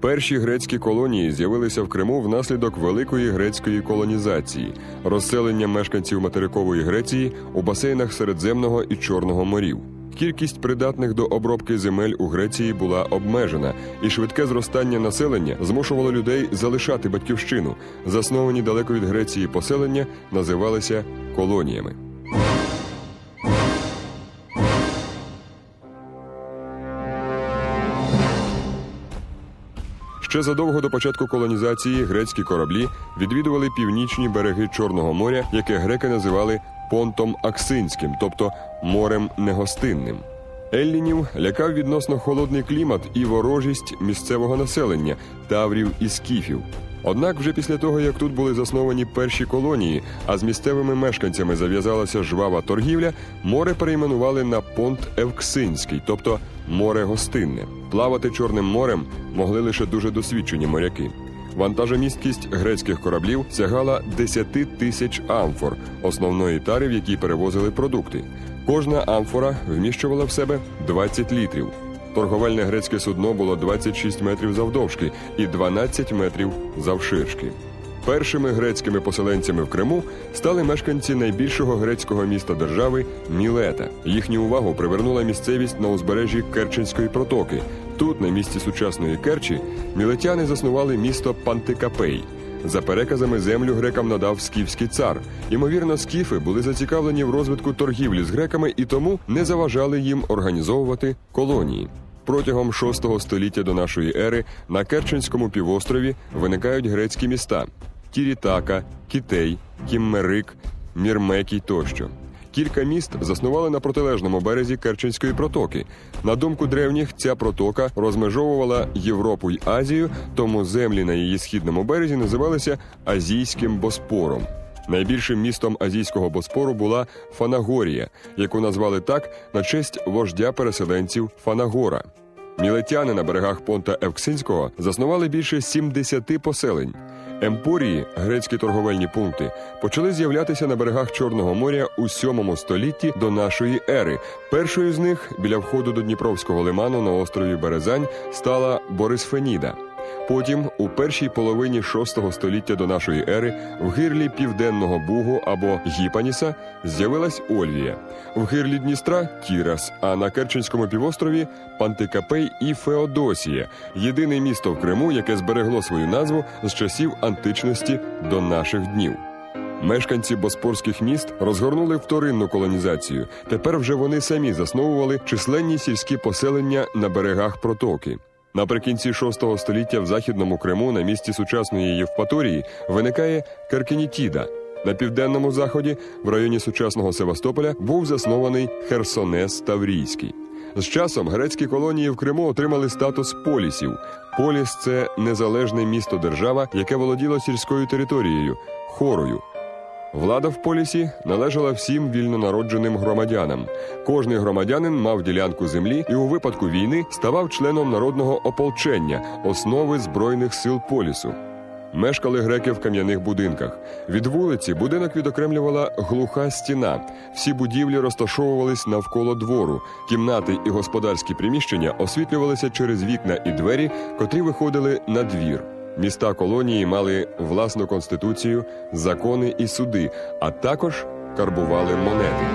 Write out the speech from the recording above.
Перші грецькі колонії з'явилися в Криму внаслідок великої грецької колонізації, розселення мешканців материкової Греції у басейнах Середземного і Чорного морів. Кількість придатних до обробки земель у Греції була обмежена, і швидке зростання населення змушувало людей залишати батьківщину. Засновані далеко від Греції поселення називалися колоніями. Ще задовго до початку колонізації грецькі кораблі відвідували північні береги Чорного моря, яке греки називали понтом Аксинським, тобто морем негостинним. Еллінів лякав відносно холодний клімат і ворожість місцевого населення, таврів і скіфів. Однак, вже після того, як тут були засновані перші колонії, а з місцевими мешканцями зав'язалася жвава торгівля, море перейменували на понт Евксинський, тобто море гостинне. Плавати Чорним морем могли лише дуже досвідчені моряки. Вантажомісткість грецьких кораблів сягала 10 тисяч амфор, основної тари, в якій перевозили продукти. Кожна амфора вміщувала в себе 20 літрів. Торговельне грецьке судно було 26 метрів завдовжки і 12 метрів завширшки. Першими грецькими поселенцями в Криму стали мешканці найбільшого грецького міста держави Мілета. Їхню увагу привернула місцевість на узбережжі Керченської протоки. Тут, на місці сучасної Керчі, мілетяни заснували місто Пантикапей. За переказами землю грекам надав скіфський цар. Ймовірно, скіфи були зацікавлені в розвитку торгівлі з греками і тому не заважали їм організовувати колонії. Протягом VI століття до нашої ери на Керченському півострові виникають грецькі міста: Тірітака, Кітей, Кіммерик, Мірмекій тощо. Кілька міст заснували на протилежному березі Керченської протоки. На думку древніх, ця протока розмежовувала Європу й Азію, тому землі на її східному березі називалися Азійським Боспором. Найбільшим містом азійського Боспору була Фанагорія, яку назвали так на честь вождя переселенців Фанагора. Мілетяни на берегах понта Евксинського заснували більше 70 поселень. Емпорії, грецькі торговельні пункти, почали з'являтися на берегах Чорного моря у 7 столітті до нашої ери. Першою з них біля входу до Дніпровського лиману на острові Березань стала Борисфеніда. Потім, у першій половині VI століття до нашої ери, в гирлі Південного Бугу або Гіпаніса з'явилась Ольвія, в гирлі Дністра Тірас, а на Керченському півострові Пантикапей і Феодосія єдине місто в Криму, яке зберегло свою назву з часів античності до наших днів. Мешканці боспорських міст розгорнули вторинну колонізацію. Тепер вже вони самі засновували численні сільські поселення на берегах протоки. Наприкінці VI століття в західному Криму на місці сучасної Євпаторії виникає Каркенітіда. На південному заході, в районі сучасного Севастополя, був заснований Херсонес Таврійський. З часом грецькі колонії в Криму отримали статус полісів. Поліс це незалежне місто держава, яке володіло сільською територією, хорою. Влада в полісі належала всім вільнонародженим громадянам. Кожний громадянин мав ділянку землі і у випадку війни ставав членом народного ополчення, основи збройних сил полісу. Мешкали греки в кам'яних будинках. Від вулиці будинок відокремлювала глуха стіна. Всі будівлі розташовувались навколо двору. Кімнати і господарські приміщення освітлювалися через вікна і двері, котрі виходили на двір. Міста колонії мали власну конституцію, закони і суди, а також карбували монети.